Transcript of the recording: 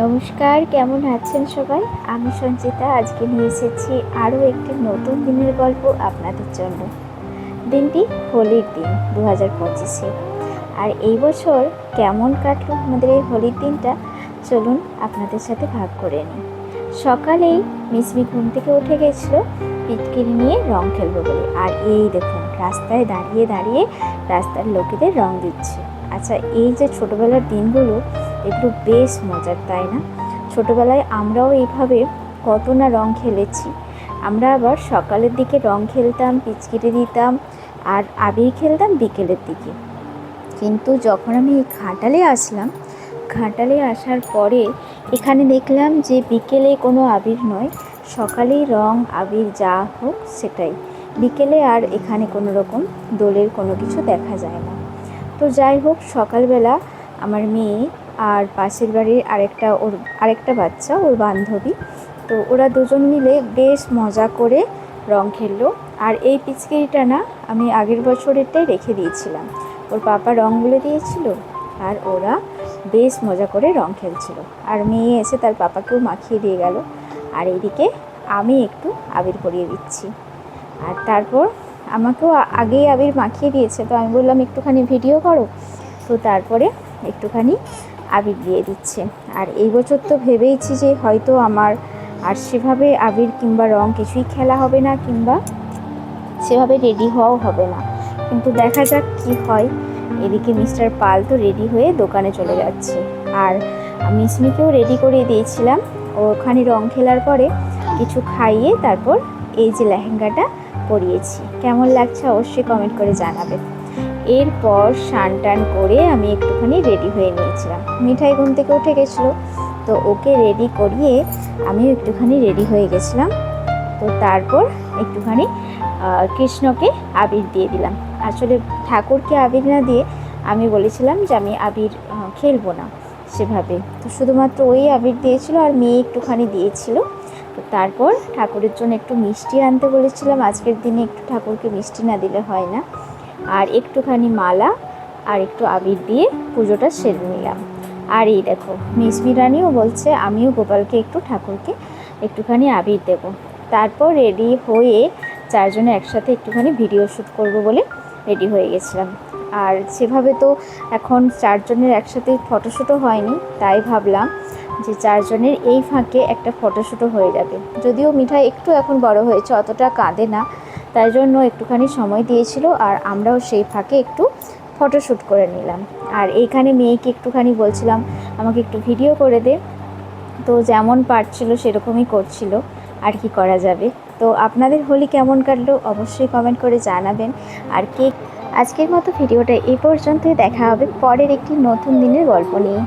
নমস্কার, কেমন আছেন সবাই? আমি সঞ্চিতা, আজকে নিয়ে এসেছি আরও একটি নতুন দিনের গল্প আপনাদের জন্য। দিনটি হোলির দিন দু হাজার পঁচিশে। আর এই বছর কেমন কাটলো আমাদের এই হোলির দিনটা, চলুন আপনাদের সাথে ভাগ করে নিই। সকালেই মিসমি ঘুম থেকে উঠে গেছিল পিটকিরি নিয়ে রং খেলব বলে। আর এই দেখুন, রাস্তায় দাঁড়িয়ে দাঁড়িয়ে রাস্তার লোকেদের রং দিচ্ছে। আচ্ছা এই যে ছোটোবেলার দিনগুলো এগুলো বেশ মজার, তাই না? ছোটোবেলায় আমরাও এইভাবে কত না রং খেলেছি। আমরা আবার সকালের দিকে রং খেলতাম, পিচকিরি দিতাম আর আবির খেলতাম বিকেলের দিকে। কিন্তু যখন আমি এই ঘাটালে আসলাম, ঘাটালে আসার পরে এখানে দেখলাম যে বিকেলে কোনো আবির নয়, সকালেই রং, আবির যা হোক সেটাই। বিকেলে আর এখানে কোনো রকম দোলের কোনো কিছু দেখা যায় না। তো যাই হোক, সকালবেলা আমার মেয়ে আর পাশের বাড়ির আরেকটা ওর, আরেকটা বাচ্চা, ওর বান্ধবী। তো ওরা দুজন মিলে বেশ মজা করে রং খেললো। আর এই পিচকারিটা না আমি আগের বছরেরটাই রেখে দিয়েছিলাম। ওর পাপা রঙগুলো দিয়েছিল আর ওরা বেশ মজা করে রং খেলছিল। আর মেয়ে এসে তার পাপাকেও মাখিয়ে দিয়ে গেল। আর এইদিকে আমি একটু আবির পরিয়ে দিচ্ছি। আর তারপর আমাকেও আগেই আবির মাখিয়ে দিয়েছে। তো আমি বললাম, একটুখানি ভিডিও করো। তো তারপরে একটুখানি আবির দিয়ে দিচ্ছে। আর এই বছর তো ভেবেইছি যে হয়তো আমার আর সেভাবে আবির কিংবা রং কিছুই খেলা হবে না কিংবা সেভাবে রেডি হওয়াও হবে না। কিন্তু দেখা যাক কি হয়। এদিকে মিস্টার পাল তো রেডি হয়ে দোকানে চলে যাচ্ছে। আর মিসমিকেও রেডি করে দিয়েছিলাম। ওখানে রং খেলার পরে কিছু খাইয়ে তারপর এই যে লেহেঙ্গাটা পরিয়েছি। কেমন লাগছে অবশ্যই কমেন্ট করে জানাবেন। এরপর স্নান টান করে আমি একটুখানি রেডি হয়ে নিয়েছিলাম। মিঠাই ঘুম থেকে উঠে গেছিল, তো ওকে রেডি করিয়ে আমিও একটুখানি রেডি হয়ে গেছিলাম। তো তারপর একটুখানি কৃষ্ণকে আবির দিয়ে দিলাম। আসলে ঠাকুরকে আবির না দিয়ে আমি বলেছিলাম যে আমি আবির খেলব না সেভাবে। তো শুধুমাত্র ওই আবির দিয়েছিল আর মেয়ে একটুখানি দিয়েছিল। তো তারপর ঠাকুরের জন্য একটু মিষ্টি আনতে বলেছিলাম। আজকের দিনে একটু ঠাকুরকে মিষ্টি না দিলে হয় না। আর একটুখানি মালা আর একটু আবির দিয়ে পুজোটা সেরে নিলাম। আর এই দেখো মিসমি রানীও বলছে, আমিও গোপালকে একটু ঠাকুরকে একটুখানি আবির দেব। তারপর রেডি হয়ে চারজনে একসাথে একটুখানি ভিডিও শ্যুট করব বলে রেডি হয়ে গেছিলাম। আর সেভাবে তো এখন চারজনের একসাথে ফটোশ্যুটও হয়নি, তাই ভাবলাম যে চারজনের এই ফাঁকে একটা ফটোশ্যুটও হয়ে যাবে। যদিও মিঠাই একটু এখন বড় হয়েছে, অতটা কাঁদে না তাই জন্য একটুখানি সময় দিয়েছিল আর আমরাও সেই ফাঁকে একটু ফটোশ্যুট করে নিলাম। আর এইখানে মেয়েকে একটুখানি বলছিলাম, আমাকে একটু ভিডিও করে দে। তো যেমন পারছিল সেরকমই করছিল, আর কি করা যাবে? তো আপনাদের হোলি কেমন কাটলো অবশ্যই কমেন্ট করে জানাবেন। আর কে আজকের মতো ভিডিওটা এই পর্যন্তই, দেখা হবে পরের একটি নতুন দিনের গল্প নিয়ে।